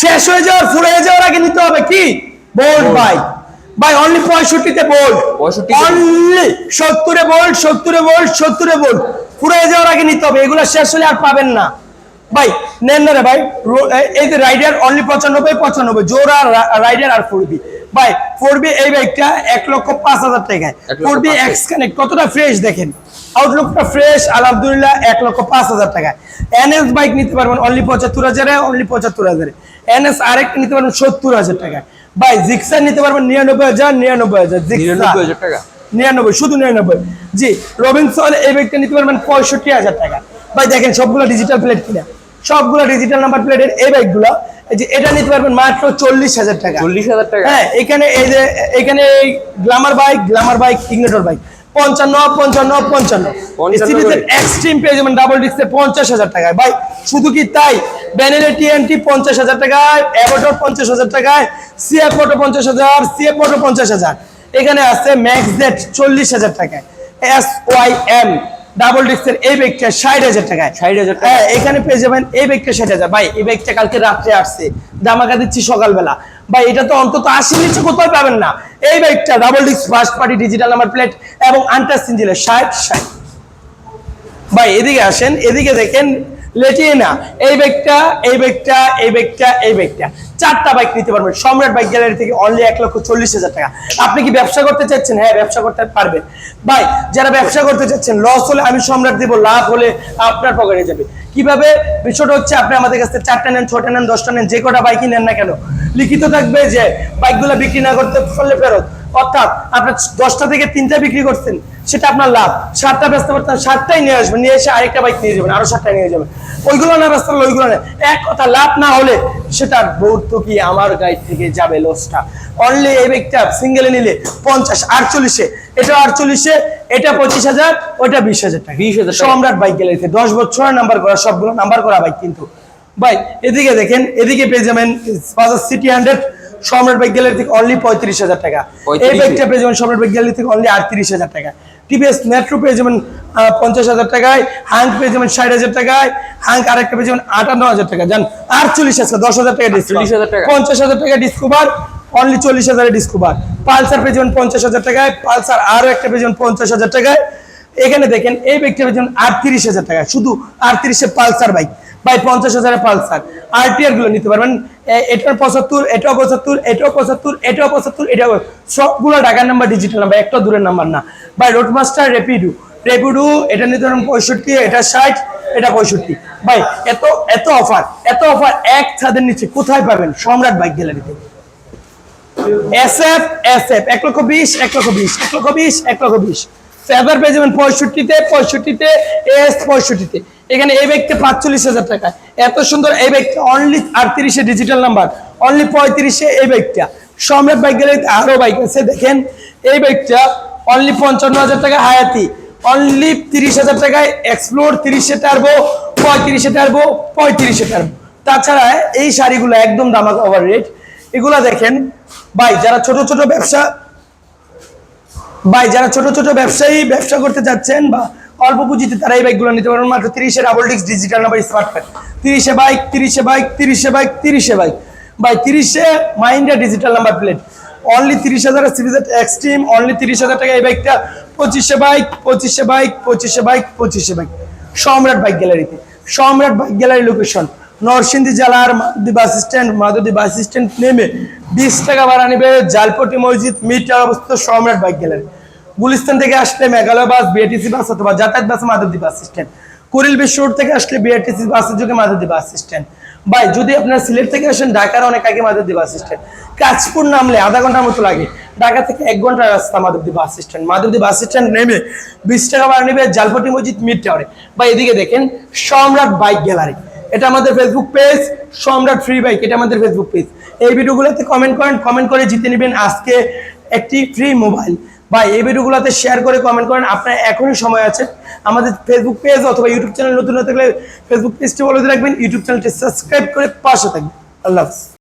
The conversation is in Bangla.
শেষ হয়ে যাওয়ার ফুরিয়ে যাওয়ার আগে নিতে হবে কি? বোল্ড। ভাই। ভাই অনলি পঁয়ষট্টিতে বোল্ড 65 তে অনলি সত্তরে বোল্ড সত্তরে বোল্ড সত্তরে বোল্ড ফুরিয়ে যাওয়ার আগে নিতে হবে এগুলো শেষ হলে আর পাবেন না। ভাই নেন না রে ভাই এই যে রাইডার অনলি পঁচানব্বই পঁচানব্বই। জোড়া রাইডার আর ফোর বি ভাই ফোর বি এই বাইকটা এক লক্ষ পাঁচ হাজার টাকায়। ফোর বি এক্স কানেক্ট কতটা ফ্রেশ দেখেন? আউটলুকটা ফ্রেশ আলহামদুলিল্লাহ এক লক্ষ পাঁচ হাজার টাকায়। এনএস বাইক নিতে পারবেন অনলি পঁচাত্তর হাজারে অনলি পঁচাত্তর হাজারে। এনএস আরেকটা নিতে পারবেন সত্তর হাজার টাকায়। ভাই জিক্সার নিতে পারবেন নিরানব্বই হাজার নিরানব্বই হাজার নিরানব্বই হাজার টাকা? নিরানব্বই শুধু নিরানব্বই। জি রবিনসন এই ব্যক্তি নিতে পারবেন পঁয়ষট্টি হাজার টাকা। ভাই দেখেন সবগুলো ডিজিটাল প্লেট কিনা। সবগুলো ডিজিটাল নাম্বার প্লেটের এই বাইকগুলো যে এটা নিতে পারবেন মাত্র চল্লিশ হাজার টাকা। চল্লিশ হাজার টাকা? হ্যাঁ এখানে এই যে এখানে glamour bike glamour bike Ignitor bike পঞ্চান্ন পঞ্চান্ন পঞ্চান্ন। 55 এক্সট্রিম পেয়ে যাবেন ডাবল ডিস্কে পঞ্চাশ হাজার টাকায়। ভাই শুধু কি তাই? ব্যানেলে টিএনটি পঞ্চাশ হাজার টাকায় অ্যাভোটর পঞ্চাশ হাজার টাকায় সিএফ মোটো পঞ্চাশ হাজার সিএফ মোটো পঞ্চাশ হাজার। এখানে আছে ম্যাক্স জেড চল্লিশ হাজার টাকায়। এস ওয়াই এম ডাবল ডিস্কের এই ব্যাগটা ষাট হাজার টাকায়। 60,000 টাকা। হ্যাঁ এখানে পেয়ে যাবেন এই ব্যাগটা ষাট হাজার। ভাই এই ব্যাগটা কালকে রাত্রে আসছে। দামাকা দিচ্ছি সকালবেলা। ভাই এটা তো অন্তত আশি নিচে কোথাও পাবেন না। এই ব্যাগটা double disc first party digital number plate এবং আন্টার সিঞ্জিলের ষাট ষাট। ভাই এদিকে আসেন এদিকে দেখেন লেটিয়ে না এই বাইকটা এই বাইকটা এই বাইকটা এই বাইকটা চারটা বাইক নিতে পারবেন। সম্রাট বাইক গ্যালারি থেকে অনলি এক লক্ষ চল্লিশ হাজার টাকা। আপনি কি ব্যবসা করতে চাচ্ছেন? হ্যাঁ ব্যবসা করতে পারবেন। ভাই, যারা ব্যবসা করতে চাচ্ছেন লস হলে আমি সম্রাট দিব, লাভ হলে আপনার পকেটে যাবে। কীভাবে? বিষয়টা হচ্ছে, আপনি আমাদের কাছে চারটা নেন, ছটা নেন, দশটা নেন, যে কটা বাইকই নেন না কেন, লিখিত থাকবে যে বাইকগুলো বিক্রি না করতে পারলে ফেরত। অর্থাৎ আপনার দশটা থেকে তিনটা বিক্রি করছেন সেটা আপনার লাভ। সাতটা ব্যস্ত পারতেন সাতটাই নিয়ে আসবেন নিয়ে এসে আরেকটা বাইক নিয়ে যাবেন আরও সাতটা নিয়ে যাবেন। ওইগুলো না ব্যস্ত হলে ওইগুলো না। এক কথা লাভ না হলে সেটার ভৌত কি আমার গাইড থেকে যাবে লসটা অনলি এই বাইকটা সিঙ্গেলে নিলে পঞ্চাশ আটচল্লিশে। এটা আটচল্লিশে এটা পঁচিশ হাজার ওইটা বিশ হাজার টাকা। বিশ হাজার সম্রাট বাইক গ্যালারিতে দশ বছর নাম্বার করা সবগুলো নাম্বার করা বাইক কিন্তু। ভাই এদিকে দেখেন এদিকে পেয়ে যাবেন CT hundred Samrat bike gallery থেকে অনলি পঁয়ত্রিশ হাজার টাকা। এই 35 বাইকটা পেয়ে যাবেন সম্রাট বাইক গ্যালারি থেকে অনলি আটত্রিশ হাজার টাকা। টিভিএস মেট্রো পেয়ে যাবেন পঞ্চাশ হাজার টাকায়। হাঙ্ক পেয়ে যাবেন ষাট হাজার টাকায়। হাঙ্ক আরেকটা পেয়ে যাবেন আটান্ন হাজার টাকা। জান আটচল্লিশ হাজার দশ হাজার টাকা ডিসকাউন্ট 48,000 টাকা। পঞ্চাশ হাজার টাকা ডিসকোভার অনলি চল্লিশ হাজারের ডিসকোভার পালসার পেয়ে যাবেন পঞ্চাশ হাজার টাকায়। পালসার আরও একটা পেয়ে যাবেন পঞ্চাশ হাজার টাকায়। এখানে দেখেন এই বাইকটা পেয়ে যাবেন আটত্রিশ হাজার টাকা শুধু আটত্রিশে পালসার বাইক বাই পঞ্চাশ হাজারের পালসার। আরটিআরগুলো নিতে পারবেন। এটার পঁচাত্তর, এটাও পঁচাত্তর এটাও পঁচাত্তর এটাও পঁচাত্তর, এটাও সবগুলো ঢাকার নাম্বার ডিজিটাল নাম্বার একটা দূরের নাম্বার না। বাই রোডমাস্টার রেপিডু রেপিডু এটা নিতে পারেন পঁয়ষট্টি, এটা ষাট, এটা পঁয়ষট্টি। ভাই, এত এত অফার এত অফার এক ছাদের নিচে কোথায় পাবেন? সম্রাট বাইক গ্যালারিতে এক লক্ষ বিশ, এক লক্ষ বিশ, এক লক্ষ বিশ, এক লক্ষ বিশ। পঁয়ষট্টিতে পঁয়ষট্টিতে এস পঁয়ষট্টিতে। এখানে এই ব্যাগটা পাঁচচল্লিশ হাজার টাকা। এত সুন্দর এই ব্যাগটা অনলি আটত্রিশে ডিজিটাল নাম্বার অনলি পঁয়ত্রিশে এই ব্যাগটা সম্রাট বাইক আরও বাইক আছে, দেখেন। এই ব্যাগটা অনলি পঞ্চান্ন হাজার টাকা হায়াতি অনলি তিরিশ হাজার টাকায় এক্সপ্লোর তিরিশে টারবো পঁয়ত্রিশে টারবো পঁয়ত্রিশে টারবো তাছাড়া এই শাড়িগুলো একদম দামাক ওভার রেট এগুলা দেখেন, ভাই, যারা ছোট ছোট ব্যবসা, ভাই, যারা ছোট ছোট ব্যবসায়ী, ব্যবসা করতে যাচ্ছেন বা অল্প পুঁজিতে তারা এই বাইকগুলো নিতে পারবেন মাত্র তিরিশে double disc digital number smart card তিরিশে বাইক তিরিশে বাইক তিরিশে বাইক তিরিশে বাইক বাই তিরিশে মাইন্ডা ডিজিটাল নাম্বার প্লেট অনলি তিরিশ হাজার সিরিজের এক্সট্রিম অনলি তিরিশ হাজার টাকা এই বাইকটা পঁচিশে বাইক পঁচিশে বাইক পঁচিশে বাইক পঁচিশে বাইক সম্রাট বাইক গ্যালারিতে সম্রাট বাইক গ্যালারি লোকেশন নরসিংদী জেলার মাদুদি বাস স্ট্যান্ড মাদুদি বাস স্ট্যান্ড নেমে বিশ টাকা ভাড়া নেবে জালপটি মসজিদ, মিটার অবস্থিত সম্রাট বাইক গ্যালারি গুলিস্তান থেকে আসলে মেঘালয় বাস বিআরটিসি বাস অথবা যাতায়াত বাস মাদুদি বাস স্ট্যান্ড কুড়িল বিশ্ব রোড থেকে আসলে বিআরটিসি বাসের যোগে মাদুদি বাস স্ট্যান্ড ভাই, যদি আপনার সিলেট থেকে আসেন, ঢাকার অনেক আগে মাদুদি বাস স্ট্যান্ড কাজপুর নামলে আধা ঘণ্টার মতো লাগে। ঢাকা থেকে এক ঘণ্টার রাস্তা Madhabdi bus stand Madhabdi bus stand নেমে বিশ টাকা ভাড়া নেবে জালপটি মসজিদ মিড টাওয়ারে বা এদিকে দেখেন, সম্রাট বাইক গ্যালারি এটা আমাদের Facebook page Samrat free bike এটা আমাদের ফেসবুক পেজ এই ভিডিওগুলোতে কমেন্ট করেন কমেন্ট করে জিতে নেবেন আজকে একটি ফ্রি মোবাইল বা এই ভিডিওগুলোতে শেয়ার করে কমেন্ট করেন। আপনার এখনই সময় আছে। আমাদের ফেসবুক পেজ অথবা ইউটিউব চ্যানেল নতুন হতে গেলে ফেসবুক পেজটি বলে রাখবেন। ইউটিউব চ্যানেলটি সাবস্ক্রাইব করে পাশে থাকবেন। আল্লাহ